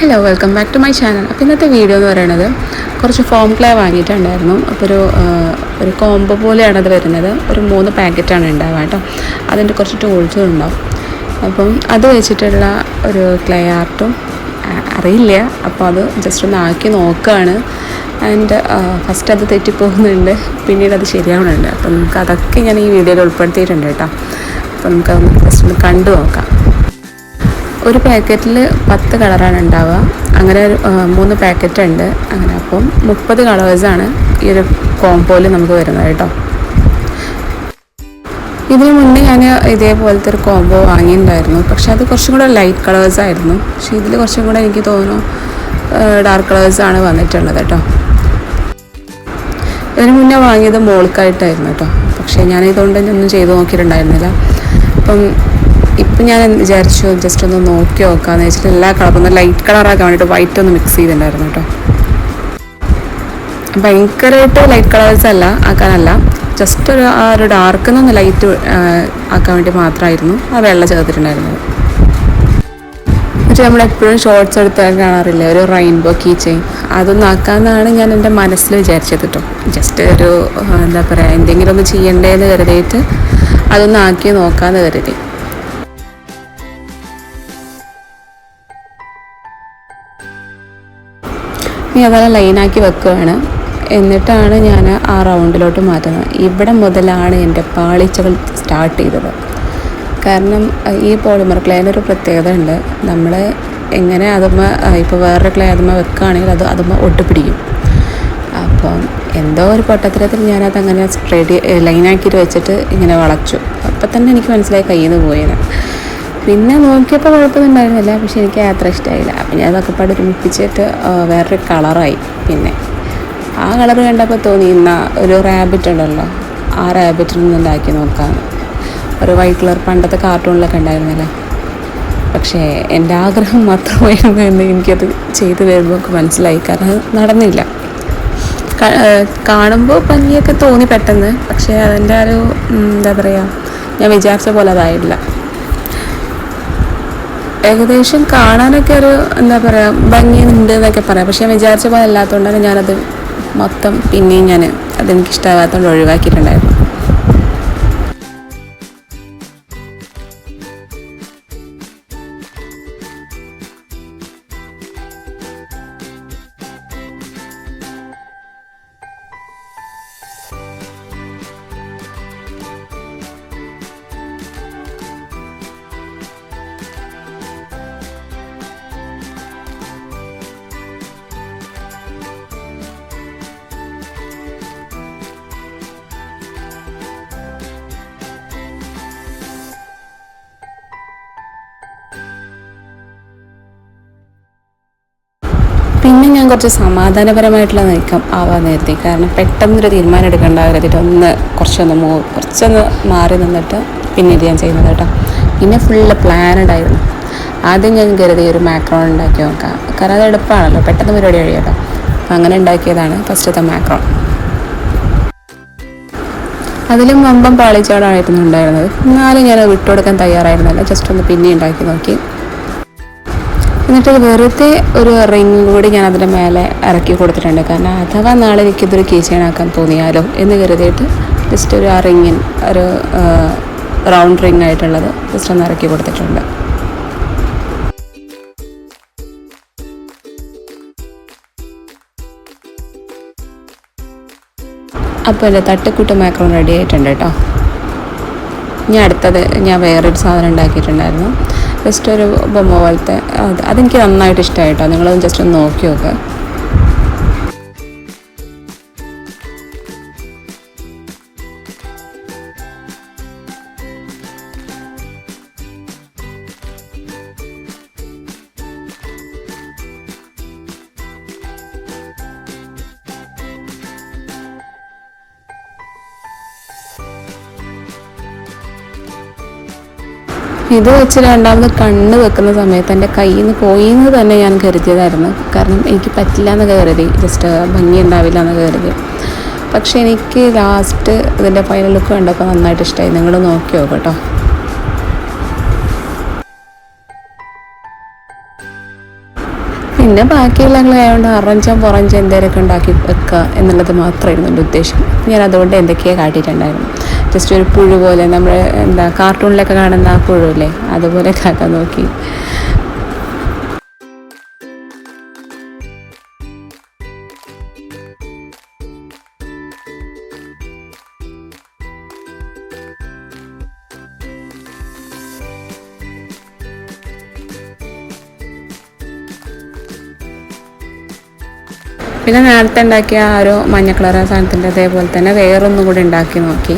Hello welcome back to my channel അപ്പോൾ ഇന്നത്തെ video എന്ന് പറയുന്നത് കുറച്ച് ഫോം ക്ലേ വാങ്ങിയിട്ടുണ്ടായിരുന്നു. അപ്പോൾ ഒരു ഒരു കോംബോ പോലെയാണ് അത് വരുന്നത്. ഒരു മൂന്ന് പാക്കറ്റാണ് ഉണ്ടാവുക കേട്ടോ. അതിന്റെ കുറച്ച് ടൂൾസും ഉണ്ടാവും. അപ്പം അത് വെച്ചിട്ടുള്ള ഒരു ക്ലേ ആർട്ടും അറിയില്ല. അപ്പോൾ അത് ജസ്റ്റ് ഒന്ന് ആക്കി നോക്കുകയാണ്. ആൻഡ് ഫസ്റ്റ് അത് തെറ്റിപ്പോകുന്നുണ്ട്. പിന്നീട് അത് ശരിയാവുന്നുണ്ട് അപ്പം നമുക്ക് അതൊക്കെ ഞാൻ ഈ വീഡിയോയിൽ ഉൾപ്പെടുത്തിയിട്ടുണ്ട് കേട്ടോ. അപ്പം നമുക്ക് ജസ്റ്റ് ഒന്ന് കണ്ടു നോക്കാം. ഒരു പാക്കറ്റിൽ പത്ത് കളറാണ് ഉണ്ടാവുക. അങ്ങനെ മൂന്ന് പാക്കറ്റ് ഉണ്ട് അങ്ങനെ അപ്പം മുപ്പത് കളേഴ്സാണ് ഈ ഒരു കോംബോയിൽ നമുക്ക് വരുന്നത് കേട്ടോ. ഇതിനു മുന്നേ ഞാൻ ഇതേപോലത്തെ ഒരു കോംബോ വാങ്ങിയിട്ടുണ്ടായിരുന്നു. പക്ഷെ അത് കുറച്ചും കൂടെ ലൈറ്റ് കളേഴ്സ് ആയിരുന്നു. പക്ഷെ ഇതിൽ കുറച്ചും കൂടെ എനിക്ക് തോന്നുന്നു ഡാർക്ക് കളേഴ്സാണ് വന്നിട്ടുള്ളത് കേട്ടോ. ഇതിനു മുന്നേ വാങ്ങിയത് മോൾക്കായിട്ടായിരുന്നു കേട്ടോ. പക്ഷേ ഞാൻ ഇതുകൊണ്ട് ഒന്നും ചെയ്ത് നോക്കിയിട്ടുണ്ടായിരുന്നില്ല. അപ്പം ഇപ്പം ഞാൻ വിചാരിച്ചു ജസ്റ്റ് ഒന്ന് നോക്കി നോക്കാമെന്ന് വെച്ചിട്ട് എല്ലാ കളറും ലൈറ്റ് കളറാക്കാൻ വേണ്ടിയിട്ട് വൈറ്റ് ഒന്ന് മിക്സ് ചെയ്തിട്ടുണ്ടായിരുന്നു കേട്ടോ. ഭയങ്കരമായിട്ട് ലൈറ്റ് കളേഴ്സ് അല്ല ആക്കാനല്ല. ജസ്റ്റ് ഒരു ആ ഒരു ഡാർക്ക് ഒന്ന് ലൈറ്റ് ആക്കാൻ വേണ്ടി മാത്രമായിരുന്നു ആ വെള്ള ചേർത്തിട്ടുണ്ടായിരുന്നത്. പക്ഷേ നമ്മളെപ്പോഴും ഷോർട്സ് എടുത്താൽ കാണാറില്ല ഒരു റെയിൻബോ കീ ചെയിൻ അതൊന്നും ആക്കാമെന്നാണ് ഞാൻ എന്റെ മനസ്സിൽ വിചാരിച്ചത് കേട്ടോ. ജസ്റ്റ് ഒരു എന്താ പറയുക എന്തെങ്കിലും ഒന്ന് ചെയ്യണ്ടേന്ന് കരുതിയിട്ട് അതൊന്ന് ആക്കി നോക്കാമെന്ന് കരുതി. ഇനി ലൈൻ ലൈനാക്കി വെക്കുകയാണ് എന്നിട്ടാണ് ഞാൻ ആ റൗണ്ടിലോട്ട് മാറ്റുന്നത്. ഇവിടെ മുതലാണ് എന്റെ പാളിച്ചകൾ സ്റ്റാർട്ട് ചെയ്തത്. കാരണം ഈ പോളിമർ ക്ലേന്റെ ഒരു പ്രത്യേകത ഉണ്ട്. നമ്മൾ എങ്ങനെ അതുമ്മ ഇപ്പോൾ വേറൊരു ക്ലേ അതുമ്മ വെക്കുകയാണെങ്കിൽ അത് അതുമ്മ ഒട്ടിപ്പിടിക്കും. അപ്പം എന്തോ ഒരു പൊട്ടത്തരത്തിൽ ഞാനത് അങ്ങനെ സ്പ്രെഡ് ലൈനാക്കിയിട്ട് വെച്ചിട്ട് ഇങ്ങനെ വളച്ചു. അപ്പം തന്നെ എനിക്ക് മനസ്സിലായി കയ്യിൽ നിന്ന് പോയത് പിന്നെ നോക്കിയപ്പോൾ കുഴപ്പമൊന്നും ഉണ്ടായിരുന്നില്ല. പക്ഷെ എനിക്ക് യാത്ര ഇഷ്ടമായില്ല ഞാൻ അതൊക്കെ പാട് വേറൊരു കളറായി. പിന്നെ ആ കളർ കണ്ടപ്പോൾ തോന്നി ഇന്ന ഒരു റാബിറ്റ് ഉണ്ടല്ലോ. ആ റാബിറ്റിൽ നിന്ന് ഉണ്ടാക്കി നോക്കാം. ഒരു വൈറ്റ് കളർ പണ്ടത്തെ കാർട്ടൂണിലൊക്കെ ഉണ്ടായിരുന്നല്ലേ? പക്ഷേ എന്റെ ആഗ്രഹം മാത്രമായിരുന്നു എന്ന് എനിക്കത് ചെയ്തു വരുമ്പോൾ മനസ്സിലായി. കാരണം നടന്നില്ല. കാണുമ്പോൾ ഭംഗിയൊക്കെ തോന്നി പെട്ടെന്ന്. പക്ഷേ അതിന്റെ ഒരു എന്താ പറയുക ഞാൻ വിചാരിച്ച പോലെ അതായില്ല. ഏകദേശം കാണാനൊക്കെ ഒരു എന്താ പറയുക ഭംഗിയുണ്ട് എന്നൊക്കെ പറയാം. പക്ഷേ ഞാൻ വിചാരിച്ച പോലെ അല്ലാത്തതുകൊണ്ടാണ് ഞാനത് മൊത്തം പിന്നെയും ഞാൻ അതെനിക്ക് ഇഷ്ടമാകാത്തതുകൊണ്ട് ഒഴിവാക്കിയിട്ടുണ്ടായിരുന്നു പിന്നെ ഞാൻ കുറച്ച് സമാധാനപരമായിട്ടുള്ള നീക്കം ആവാൻ നേരത്തെ. കാരണം പെട്ടെന്നൊരു തീരുമാനം എടുക്കേണ്ട കരുതിയിട്ട് ഒന്ന് കുറച്ചൊന്ന് മൂ കുറച്ചൊന്ന് മാറി നിന്നിട്ട് പിന്നെ ഇത് ഞാൻ ചെയ്യുന്നത് കേട്ടോ. പിന്നെ ഫുള്ള് പ്ലാനഡ് ആയിരുന്നു ആദ്യം ഞാൻ കരുതി ഒരു മാക്രോൺ ഉണ്ടാക്കി നോക്കാം. കാരണം അത് എളുപ്പമാണല്ലോ പെട്ടെന്ന് പരിപാടി കഴിയട്ടോ. അങ്ങനെ ഉണ്ടാക്കിയതാണ് ഫസ്റ്റത്തെ മാക്രോൺ അതിലും വമ്പം പാളിച്ചോടായിരുന്നു ഉണ്ടായിരുന്നത്. എന്നാലും ഞാൻ വിട്ടുകൊടുക്കാൻ തയ്യാറായിരുന്നല്ല. ജസ്റ്റ് ഒന്ന് പിന്നെ ഉണ്ടാക്കി നോക്കി. എന്നിട്ട് വെറുതെ ഒരു റിംഗ് കൂടി ഞാൻ അതിന്റെ മേലെ ഇറക്കി കൊടുത്തിട്ടുണ്ട്. കാരണം അഥവാ നാളെ എനിക്കിതൊരു കീ ചെയിൻ ആക്കാൻ തോന്നിയാലോ എന്ന് കരുതിയിട്ട് ജസ്റ്റ് ഒരു ആ റിങ്ങിൻ ഒരു റൗണ്ട് റിംഗ് ആയിട്ടുള്ളത് ജസ്റ്റ് ഒന്ന് ഇറക്കി കൊടുത്തിട്ടുണ്ട്. അപ്പോൾ എന്റെ തട്ടിക്കൂട്ട് മാക്രോൺ റെഡി ആയിട്ടുണ്ട് കേട്ടോ. ഞാൻ അടുത്തത് ഞാൻ വേറൊരു സാധനം ഉണ്ടാക്കിയിട്ടുണ്ടായിരുന്നു. ജസ്റ്റ് ഒരു ബൊമ്മ പോലത്തെ. അത് അതെനിക്ക് നന്നായിട്ട് ഇഷ്ടമായിട്ടോ നിങ്ങളൊന്ന് ജസ്റ്റ് ഒന്ന് നോക്കി നോക്കുക ഇത് വെച്ച് രണ്ടാമത് കണ്ണ് വെക്കുന്ന സമയത്ത് എന്റെ കയ്യിൽ നിന്ന് പോയി എന്ന് തന്നെ ഞാൻ കരുതിയതായിരുന്നു. കാരണം എനിക്ക് പറ്റില്ല എന്ന് കരുതി. ജസ്റ്റ് ഭംഗി ഉണ്ടാവില്ല എന്ന് കരുതി. പക്ഷേ എനിക്ക് ലാസ്റ്റ് ഇതിന്റെ ഫൈനൽ ലുക്ക് കണ്ടപ്പോൾ നന്നായിട്ട് ഇഷ്ടമായി നിങ്ങൾ നോക്കിയോ നോക്ക് കേട്ടോ. പിന്നെ ബാക്കിയുള്ള ആയതുകൊണ്ട് അറഞ്ചം പുറഞ്ചം എന്തെങ്കിലുമൊക്കെ ഉണ്ടാക്കി വെക്കുക എന്നുള്ളത് മാത്രമായിരുന്നു എന്റെ ഉദ്ദേശം. ഞാൻ അതുകൊണ്ട് എന്തൊക്കെയാണ് കാട്ടിയിട്ടുണ്ടായിരുന്നു. ജസ്റ്റ് ഒരു പുഴു പോലെ നമ്മൾ എന്താ കാർട്ടൂണിലൊക്കെ കാണുന്ന ആ പുഴുല്ലേ? അതുപോലെ കാക്കാൻ നോക്കി. പിന്നെ നേരത്തെ ഉണ്ടാക്കിയ ആ ഒരു മഞ്ഞ കളർ സാധനത്തിന്റെ അതേപോലെ തന്നെ വേറൊന്നും കൂടി ഉണ്ടാക്കി നോക്കി.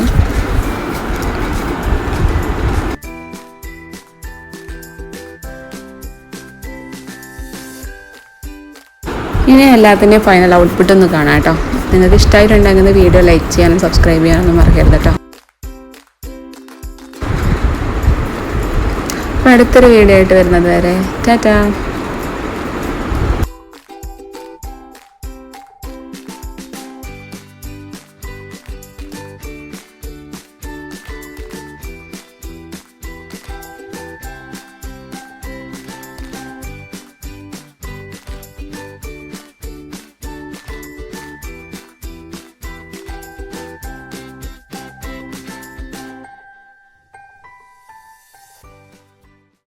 ഇനി എല്ലാത്തിന്റെയും ഫൈനൽ ഔട്ട്പുട്ട് ഒന്ന് കാണാം കേട്ടോ. നിങ്ങൾക്ക് ഇഷ്ടമായിട്ടുണ്ടെങ്കിൽ വീഡിയോ ലൈക്ക് ചെയ്യാനും സബ്സ്ക്രൈബ് ചെയ്യാനൊന്നും മറക്കരുത് കേട്ടോ. അടുത്തൊരു വീഡിയോ ആയിട്ട് വരുന്നത് വരെ. ടാറ്റാ.